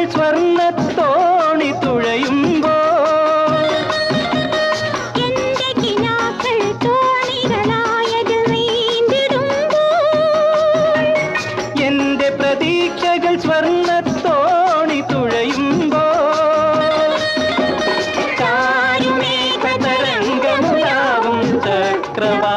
തിങ്കൾ സ്വർണത്തോണി തുഴയുമ്പോ എന്റെ പ്രതീക്ഷകൾ സ്വർണത്തോണി തുഴയുമ്പോ ചാരുമേഘതരംഗമുണ്ടാവും ചക്രവാ